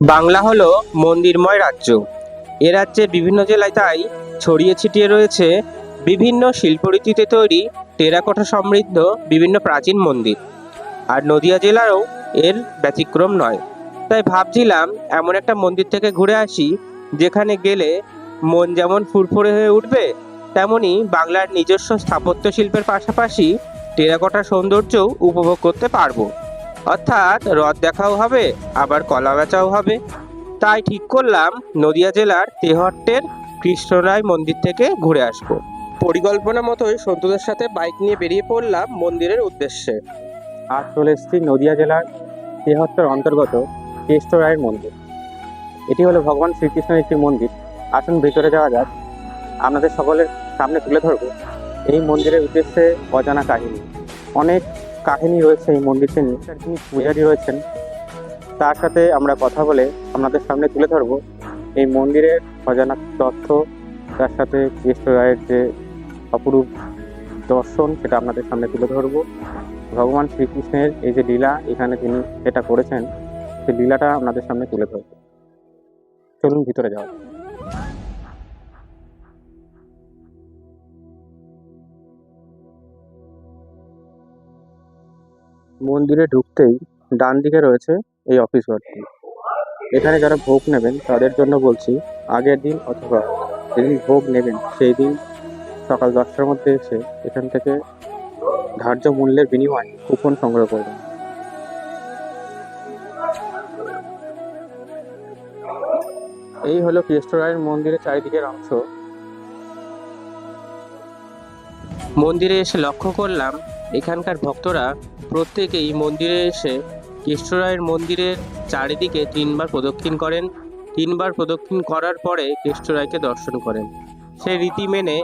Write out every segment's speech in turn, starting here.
বাংলা হলো মন্দিরময় রাজ্য। এ রাজ্যের বিভিন্ন জেলায় তাই ছড়িয়ে ছিটিয়ে রয়েছে বিভিন্ন শিল্পরীতিতে তৈরি টেরাকোটা সমৃদ্ধ বিভিন্ন প্রাচীন মন্দির। আর নদিয়া জেলারও এর ব্যতিক্রম নয়। তাই ভাবছিলাম এমন একটা মন্দির থেকে ঘুরে আসি, যেখানে গেলে মন যেমন ফুরফুরে হয়ে উঠবে, তেমনি বাংলার নিজস্ব স্থাপত্য শিল্পের পাশাপাশি টেরাকোটার সৌন্দর্যও উপভোগ করতে পারব। অর্থাৎ হ্রদ দেখাও হবে, আবার কলা বেচাও হবে। তাই ঠিক করলাম নদিয়া জেলার তেহট্টের কৃষ্ণরায় মন্দির থেকে ঘুরে আসব। পরিকল্পনা মতোই সন্তুদের সাথে বাইক নিয়ে বেরিয়ে পড়লাম মন্দিরের উদ্দেশ্যে। আর চলে এসেছি নদিয়া জেলার তেহট্টের অন্তর্গত কৃষ্ণরায়ের মন্দির। এটি হলো ভগবান শ্রীকৃষ্ণের একটি মন্দির। আসুন ভিতরে যাওয়া যাক। আপনাদের সকলের সামনে তুলে ধরবো। এই মন্দিরের উদ্দেশ্যে অজানা কাহিনী। অনেক কাহিনী রয়েছে এই মন্দিরকে নিয়ে যিনি পূজারী রয়েছেন, তার সাথে আমরা কথা বলে আপনাদের সামনে তুলে ধরবো এই মন্দিরের অজানা তথ্য, তার সাথে কৃষ্ণ রায়ের যে অপরূপ দর্শন সেটা আপনাদের সামনে তুলে ধরবো। ভগবান শ্রীকৃষ্ণের এই যে লীলা এখানে তিনি যেটা করেছেন, সেই লীলাটা আপনাদের সামনে তুলে ধরবো। চলুন ভিতরে যাওয়া মন্দিরে ঢুকতেই ডান দিকে রয়েছে এই অফিস ঘরটি এখানে যারা ভোগ নেবেন, তাদের জন্য বলছি, আগের দিন অথবা যেদিন ভোগ নেবেন, সেই দিন সকাল দশটার মধ্যে এসে এখান থেকে ধার্য মূল্যের বিনিময়ে কুপন সংগ্রহ করবেন। এই হলো কৃষ্ণরায়ের মন্দিরের চারিদিকের অংশ। মন্দিরে এসে লক্ষ্য করলাম এখানকার ভক্তরা প্রত্যেকেই মন্দিরে এসে কৃষ্ণরায়ের মন্দিরের চারিদিকে তিনবার প্রদক্ষিণ করেন। তিনবার প্রদক্ষিণ করার পরে কৃষ্ণরায়কে দর্শন করেন। সেই রীতি মেনে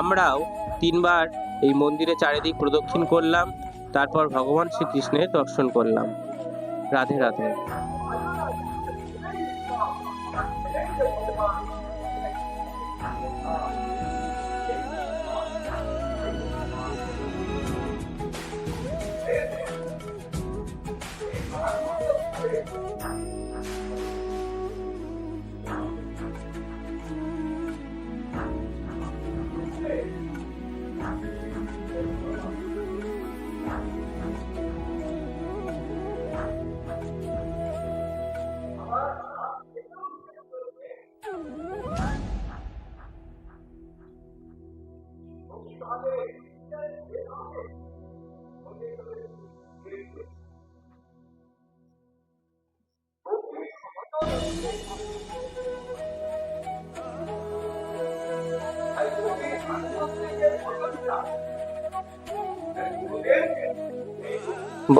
আমরাও তিনবার এই মন্দিরে চারিদিক প্রদক্ষিণ করলাম, তারপর ভগবান শ্রীকৃষ্ণের দর্শন করলাম। রাধে রাধে।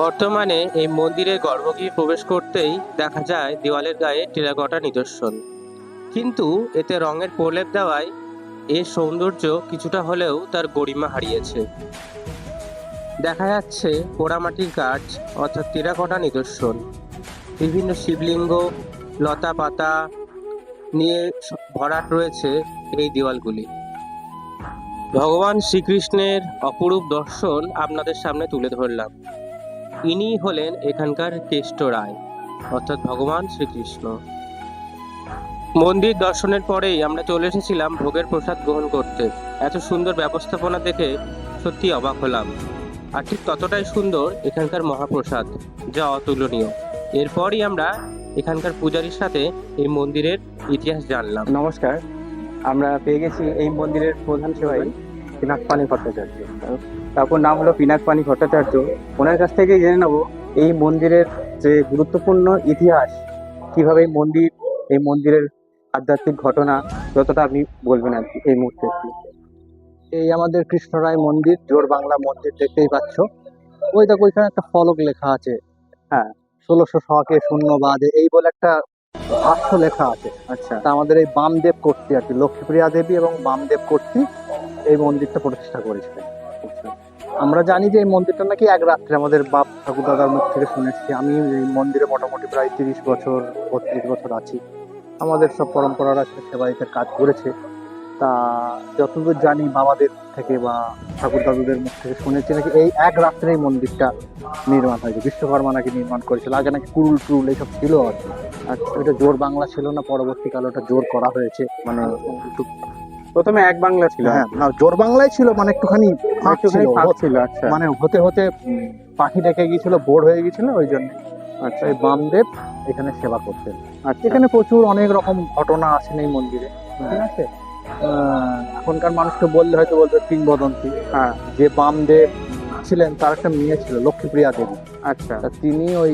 বর্তমানে এই মন্দিরের গর্ভগৃহে প্রবেশ করতেই দেখা যায় দেওয়ালের গায়ে টেরাকোটা নিদর্শন। কিন্তু এতে রঙের প্রলেপ দেওয়ায় এর সৌন্দর্য কিছুটা হলেও তার গরিমা হারিয়েছে। দেখা যাচ্ছে পোড়ামাটির কাজ অর্থাৎ টেরাকোটা নিদর্শন। বিভিন্ন শিবলিঙ্গ লতা পাতা নিয়ে ভরাট রয়েছে এই দেওয়ালগুলি। ভগবান শ্রীকৃষ্ণের অপরূপ দর্শন আপনাদের সামনে তুলে ধরলাম। ইনি হলেন এখানকার কেষ্ট রায়, অর্থাৎ ভগবান শ্রীকৃষ্ণ। মন্দির দর্শনের পরেই আমরা চলে এসেছিলাম ভোগের প্রসাদ গ্রহণ করতে। এত সুন্দর ব্যবস্থাপনা দেখে সত্যি অবাক হলাম। আর ঠিক ততটাই সুন্দর এখানকার মহাপ্রসাদ, যা অতুলনীয়। এরপরই আমরা এখানকার পূজারীর সাথে এই মন্দিরের ইতিহাস জানলাম। নমস্কার, আমরা পেয়ে গেছি এই মন্দিরের প্রধান সেবাই পিনাকপানি ভট্টাচার্য। তারপর নাম হলো পিনাকপানি ভট্টাচার্য। ওনার কাছ থেকে জেনে নেব এই মন্দিরের যে গুরুত্বপূর্ণ ইতিহাস কীভাবে এই মন্দির এই মন্দিরের আধ্যাত্মিক ঘটনা যতটা আপনি বলবেন আর কি এই মুহূর্তে। এই আমাদের কৃষ্ণরায় মন্দির জোর বাংলা মন্দির দেখতেই পাচ্ছ। ওই দেখো ওইখানে একটা ফলক লেখা আছে। হ্যাঁ। ষোলোশো শকে শূন্য বাদে এই বলে একটা ভাষ্য লেখা আছে। আচ্ছা। তা আমাদের এই বামদেব কর্তৃ আর কি লক্ষ্মীপ্রিয়া দেবী এবং বামদেব কর্তৃ এই মন্দিরটা প্রতিষ্ঠা করেছিলেন। আমরা জানি যে এই মন্দিরটা নাকি এক রাত্রে আমাদের বাপ ঠাকুর দাদার মুখ থেকে শুনেছি। আমি এই মন্দিরে মোটামুটি প্রায় তিরিশ বছর, বত্রিশ বছর আছি। আমাদের সব পরম্পরারা সে সেবায়িতের কাজ করেছে। তা যতদূর জানি বাবাদের থেকে বা ঠাকুর দাদুদের মুখ থেকে শুনেছি নাকি এই এক রাত্রে এই মন্দিরটা নির্মাণ হয়েছে। বিশ্বকর্মা নাকি নির্মাণ করেছিল। আগে নাকি কুরুল টুরুল এইসব ছিল। আর আচ্ছা এটা জোর বাংলা ছিল না, পরবর্তীকালে ওটা জোর করা হয়েছে। মানে প্রথমে এক বাংলা ছিল। হ্যাঁ না জোর বাংলায় ছিল মানে একটুখানি ফাঁক ছিল। ছিল আচ্ছা। মানে হতে হতে পাখি ডেকে গিয়েছিল বোর হয়ে গিয়েছিল ওই জন্য। আচ্ছা। এই বামদেব এখানে সেবা করতেন। আচ্ছা। এখানে প্রচুর অনেক রকম ঘটনা আছেন এই মন্দিরে ঠিক আছে? এখনকার মানুষকে বললে হয়তো বলবে কিংবদন্তি। হ্যাঁ। যে বামদেব ছিলেন তার একটা মেয়ে ছিল লক্ষ্মীপ্রিয়া দেবী। আচ্ছা। তিনি ওই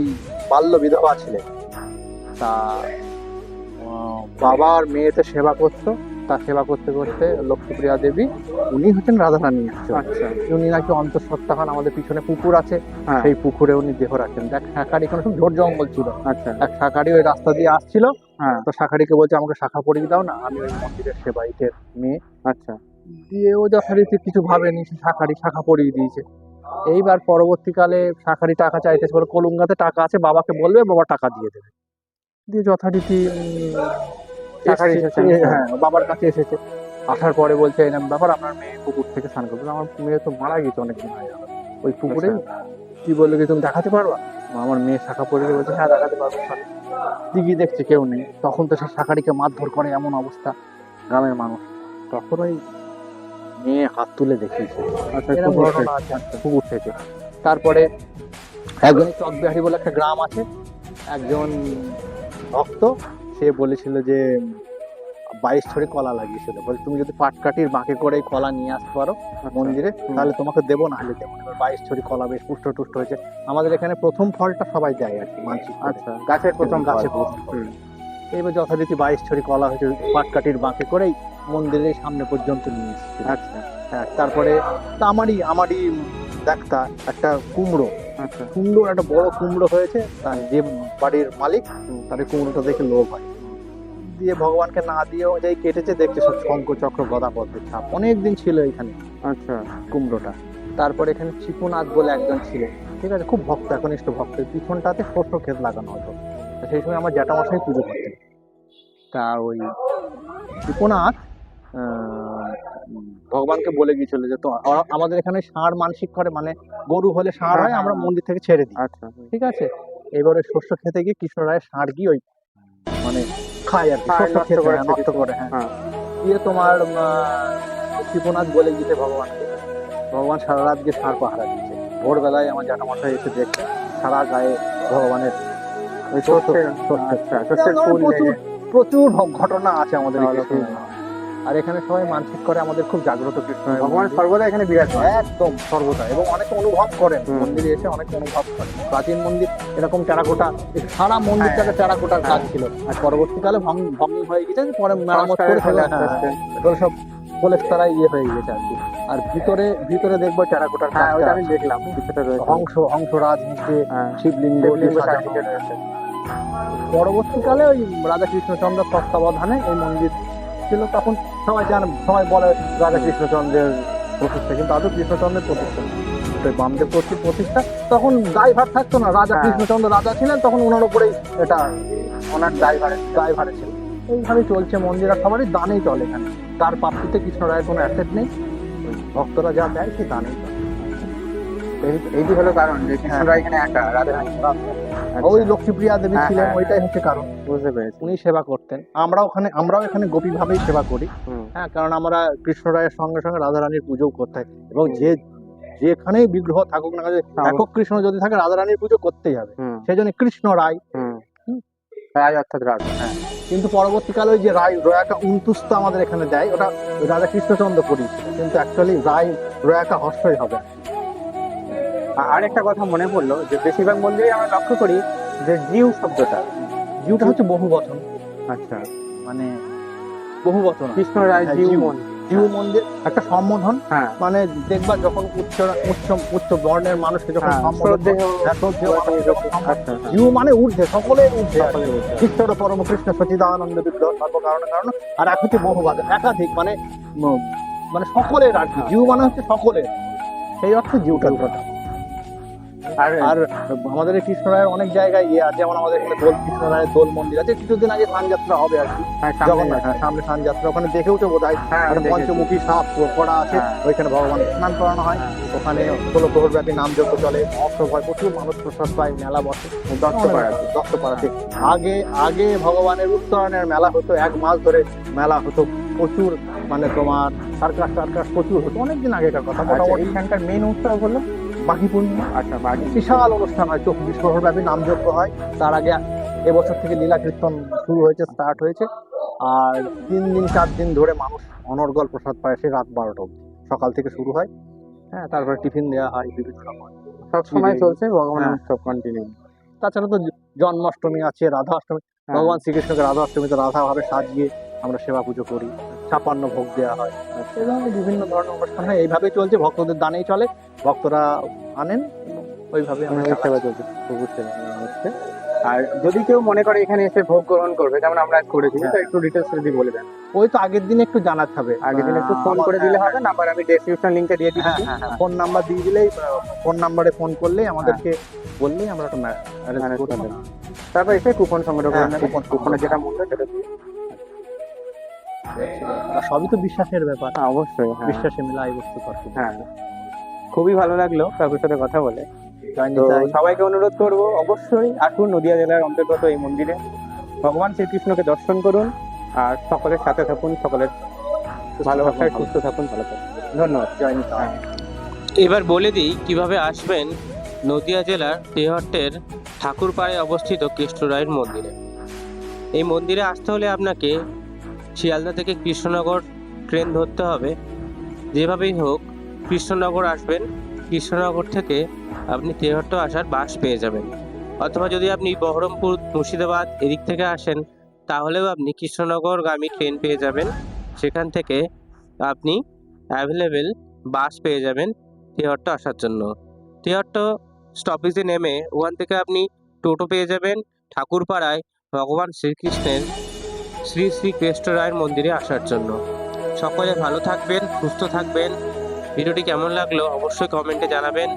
বাল্য বিধবা ছিলেন। তা বাবার মেয়েতে সেবা করতো তার সেবা করতে করতে লক্ষ্মীপ্রিয়া দেবী উনি হচ্ছেন রাধারানী। আচ্ছা। উনি নাকি অন্তঃসত্ত্বা হন আমাদের পিছনে পুকুর আছে হ্যাঁ। সেই পুকুরে উনি দেহ রাখেন। দেখ শাখারি কোনো সব ঝোড় জঙ্গল ছিল। আচ্ছা। এক শাখারি ওই রাস্তা দিয়ে আসছিল হ্যাঁ। তো শাখারিকে বলছে আমাকে শাখা পরিয়ে দাও না আমি ওই মন্দিরের সেবাইতের মেয়ে। আচ্ছা। দিয়ে ও যথারীতি কিছু ভাবেনি সে শাখারি শাখা পরিয়ে দিয়েছে। এইবার পরবর্তীকালে শাখারি টাকা চাইতেছে বলে কলুঙ্গাতে টাকা আছে বাবাকে বলবে বাবা টাকা দিয়ে দেবে। দিয়ে যথারীতি শাঁখারি এসেছে। হ্যাঁ বাবার কাছে এসেছে। আসার পরে বলছে এরকম ব্যাপার আপনার মেয়ে পুকুর থেকে স্নান করবে। আমার মেয়ে তো মারা গেছে অনেকদিন আগে। ওই পুকুরে কি বলল কি তুমি দেখাতে পারবা? আমার মেয়ে শাখা পড়ে বলছে হ্যাঁ দেখাতে পারব। দিঘি দেখছে কেউ নেই। তখন তো সে শাখারিকে মারধর করে এমন অবস্থা গ্রামের মানুষ। তখন ওই মেয়ে হাত তুলে দেখিয়েছে। আচ্ছা পুকুর পুকুর থেকে তারপরে একজন চকবিহারি বলে একটা গ্রাম আছে। একজন ভক্ত সে বলেছিল যে বাইশ ছড়ি কলা লাগিয়েছিল বলে তুমি যদি পাটকাঠির বাঁকে করে কলা নিয়ে আসতে পারো মন্দিরে তাহলে তোমাকে দেবো না হলে দেবো এবার বাইশ ছড়ি কলা বেশ পুষ্ট টুষ্ট হয়েছে। আমাদের এখানে প্রথম ফলটা সবাই দেয় আর কি। আচ্ছা। গাছের প্রথম গাছে এবার যথারীতি বাইশ ছড়ি কলা হয়েছে পাটকাঠির বাঁকে করেই মন্দিরের সামনে পর্যন্ত নিয়ে এসেছিল আচ্ছা। হ্যাঁ তারপরে তা আমারই আমারই দেখতা একটা কুমড়ো। আচ্ছা কুমড়ো একটা বড় কুমড়ো হয়েছে তার যে বাড়ির মালিক তার কুমড়োটা দেখে লোভ হয়। দিয়ে ভগবানকে না দিয়েও যাই কেটেছে দেখছে সব শঙ্খ চক্র গদা পদ্মের ছাপ। অনেক দিন ছিল এখানে আচ্ছা। কুমড়োটা। তারপরে এখানে চিকুনাথ বলে একজন ছিল। ঠিক আছে খুব ভক্ত একনিষ্ঠ ভক্ত। পিছনটাতে শস্য ক্ষেত লাগানো হতো। সেই সময় আমার জ্যাঠামশাই পুজো করতেন। তা ওই চিকুনাথ ভগবানকে বলে গিয়েছিল যে তো আমাদের এখানে ষাঁড় মানসিক করে মানে গরু হলে ষাঁড় হয় আমরা মন্দির থেকে ছেড়ে দিই। আচ্ছা। ঠিক আছে? এবারে শস্য খেতে গিয়ে কৃষ্ণ রায়ের ষাঁড় গিয়ে ওই মানে খায় আর কি শস্য খেতে নষ্ট করে হ্যাঁ। হ্যাঁ। দিয়ে তোমার শিবনাথ বলে গিয়েছে ভগবানকে। ভগবান সারা রাত গিয়ে ষাঁড় পাহারা দিয়েছে ভোরবেলায় আমার জ্যাঠামশাই এসে দেখছে সারা গায়ে ভগবানের। আচ্ছা প্রচুর প্রচুর ঘটনা আছে আমাদের আর এখানে সবাই মানসিক করে আমাদের খুব জাগ্রত কৃষ্ণ ভগবান সর্বদা এখানে বিরাজ করে একদম সর্বদা এবং অনেকে অনুভব করেন। মন্দিরে এসে অনেকে অনুভব করেন। প্রাচীন মন্দির এরকম টেরাকোটা সারা মন্দিরটাকে টেরাকোটার কাজ ছিল। আর পরবর্তীকালে ভঙ্গ ভঙ্গ হয়ে গেছে পরে মেরামত করে হ্যাঁ, সব পলেস্তারা ইয়ে হয়ে গেছে আর কি। আর ভিতরে ভিতরে দেখব টেরাকোটার হ্যাঁ ওটা আমি দেখলাম। রয়েছে। হংস নিচে হ্যাঁ। শিবলিঙ্গ পরবর্তীকালে ওই রাধা কৃষ্ণচন্দ্র তত্ত্বাবধানে এই মন্দির ছিল তখন সবাই জান সবাই বলে রাজা কৃষ্ণচন্দ্রের প্রতিষ্ঠা কিন্তু আদৌ কৃষ্ণচন্দ্রের প্রতিষ্ঠা তো বামদেব প্রতি- প্রতিষ্ঠা। তখন ড্রাইভার থাকতো না রাজা হ্যাঁ। কৃষ্ণচন্দ্র রাজা ছিলেন তখন ওনার উপরেই এটা ওনার দায়ভারে দায়ভারে ছিল। এইভাবে চলছে মন্দির আর সবারই দানেই চলে এখানে। তার প্রাপ্তিতে কৃষ্ণ রায়ের কোনো অ্যাসেট নেই। ভক্তরা যা দেয় সে দানেই চলে। এই- এইটি হলো কারণ যে কৃষ্ণরা এখানে একা রাধা ওই লক্ষ্মীপ্রিয়া দেবী হ্যাঁ, ছিলেন হ্যাঁ। ওইটাই হচ্ছে কারণ। বুঝতে পেরেছি। উনি সেবা করতেন। আমরা ওখানে আমরাও এখানে গোপীভাবেই সেবা করি। হ্যাঁ কারণ আমরা কৃষ্ণ রায়ের সঙ্গে সঙ্গে রাধারানীর পুজোও করতে হয় এবং যে যেখানেই বিগ্রহ থাকুক না একক কৃষ্ণ যদি থাকে রাধা রানীর পুজো করতেই হবে। সেই জন্য কৃষ্ণ রায়। রাজ অর্থাৎ রাজা হ্যাঁ। কিন্তু পরবর্তীকালে ওই যে রায় রয়াকা উনতুস্ত আমাদের এখানে দেয় ওটা রাজা কৃষ্ণচন্দ্র করি কিন্তু অ্যাকচুয়ালি রায় রয়াকা হর্ষই হবে। আর একটা কথা মনে পড়ল যে বেশিরভাগ মন্দিরে আমরা লক্ষ্য করি যে জিউ শব্দটা। জিউটা হচ্ছে বহু বচন আচ্ছা মানে বহু বচন কৃষ্ণ রায় হ্যাঁ, জিউ জিউ। মন্দির। জিউ মন্দির একটা সম্বোধন। হ্যাঁ। মানে দেখবা যখন উচ্চ উচ্চ উচ্চ বর্ণের মানুষকে যখন হ্যাঁ, যখন সম্বোধন- আচ্ছা জিউ মানে ঊর্ধ্বে সকলের ঊর্ধ্বে। আর কি। সকলের ঊর্ধ্বে। ঈশ্বর পরম কৃষ্ণ সচিদানন্দ বিগ্রহ সর্বকারণ কারণ আর এক হচ্ছে বহুবাদ একাধিক মানে মানে সকলের আর কি। জিউ মানে হচ্ছে সকলের। সেই অর্থে জিউটার কথা আর আর আমাদের এই কৃষ্ণরায়ের অনেক জায়গায় ইয়ে আছে যেমন আমাদের এখানে দোল কৃষ্ণরায়ের দোল মন্দির আছে কিছুদিন আগে স্নান যাত্রা হবে আর কি। হ্যাঁ, সামনে জগন্নাথ হ্যাঁ, সামনে স্নান যাত্রা। ওখানে দেখেওছো বোধ হয় পঞ্চমুখী সাপ করা আছে হ্যাঁ। ওইখানে ভগবান স্নান করানো হয়। ওখানে ষোলো প্রহর ব্যাপী নামযজ্ঞ চলে মহোৎসব হয় প্রচুর মানুষ প্রসাদ পায় মেলা বসে। দত্তপাড়াতে। দত্তপাড়াতে আগে আগে ভগবানের উত্তরণের মেলা হতো এক মাস ধরে মেলা হতো। প্রচুর মানে তোমার সার্কাস টার্কাস প্রচুর হতো। অনেকদিন আগেকার কথা আচ্ছা, মোটামুটি। এইখানকার মেন উৎসব হলো বাকি পূর্ণিমা আচ্ছা বাকি বিশাল অনুষ্ঠান হয় চব্বিশ প্রহর ব্যাপী নামযজ্ঞ হয়। তার আগে এবছর থেকে লীলা কীর্তন শুরু হয়েছে স্টার্ট হয়েছে। আর তিন দিন চার দিন ধরে মানুষ অনর্গল প্রসাদ পায় সে রাত বারোটা অবধি। সকাল থেকে শুরু হয়। হ্যাঁ তারপরে টিফিন দেওয়া হয় বিভিন্ন রকম সব সময় চলছে ভগবানের। উৎসব কন্টিনিউ তাছাড়া তো জন্মাষ্টমী আছে রাধা অষ্টমী হ্যাঁ। ভগবান শ্রীকৃষ্ণকে রাধা অষ্টমীতে রাধা ভাবে সাজিয়ে আমরা সেবা পুজো করি ছাপান্ন ভোগ দেওয়া হয় এই ধরনের বিভিন্ন ধরনের অনুষ্ঠান হয়। এইভাবেই চলছে ভক্তদের দানেই চলে ভক্তরা আনেন ওইভাবে আমাদের সেবা চলছে প্রভুর সেবা হচ্ছে। আর যদি কেউ মনে করে এখানে এসে ভোগ গ্রহণ করবে যেমন আমরা করেছি হ্যাঁ। তো একটু ডিটেলস যদি বলে দেন। ওই তো আগের দিন একটু জানাতে হবে। আগের দিন একটু ফোন করে দিলে হবে নাম্বার আমি ডেসক্রিপশন লিংকে দিয়ে হ্যাঁ দিচ্ছি। হ্যাঁ ফোন নাম্বার দিয়ে দিলেই ফোন নাম্বারে ফোন করলেই আমাদেরকে বললেই আমরা একটা। তারপর এসে কুপন সংগ্রহ করে কুপন কুপনের যেটা মূল্য সেটা দিয়ে সবই তো বিশ্বাসের ব্যাপার। হ্যাঁ, অবশ্যই হ্যাঁ। বিশ্বাসে মিলাই বস্তু করতে হ্যাঁ খুবই ভালো লাগল কাকুর সাথে কথা বলে। সবাইকে অনুরোধ করব অবশ্যই আসুন নদিয়া জেলার অন্তর্গত এই মন্দিরে। ভগবান শ্রীকৃষ্ণকে দর্শন করুন আর সকলের সাথে থাকুন সকলের ভালোবাসায় সুস্থ থাকুন ভালো থাকুন। ধন্যবাদ। জয় নিতাই। এবার বলে দিই কীভাবে আসবেন নদিয়া জেলার তেহট্টের ঠাকুরপাড়ায় অবস্থিত কৃষ্ণরায়ের মন্দিরে। এই মন্দিরে আসতে হলে আপনাকে শিয়ালদা থেকে কৃষ্ণনগর ট্রেন ধরতে হবে। যেভাবেই হোক, কৃষ্ণনগর আসবেন। কৃষ্ণনগর থেকে আপনি তেহট্ট আসার বাস পেয়ে যাবেন। অথবা যদি আপনি বহরমপুর, মুর্শিদাবাদ এদিক থেকে আসেন, তাহলেও আপনি কৃষ্ণনগরগামী ট্রেন পেয়ে যাবেন। সেখান থেকে আপনি অ্যাভেলেবেল বাস পেয়ে যাবেন তেহট্ট আসার জন্য। তেহট্ট স্টপেজে নেমে ওখান থেকে আপনি টোটো পেয়ে যাবেন। ঠাকুরপাড়ায় ভগবান শ্রীকৃষ্ণের শ্রী শ্রী কৃষ্ণ রায়ের মন্দিরে আসার জন্য। সকলে ভালো থাকবেন, সুস্থ থাকবেন। ভিডিওটি কেমন লাগল অবশ্যই কমেন্টে জানাবেন।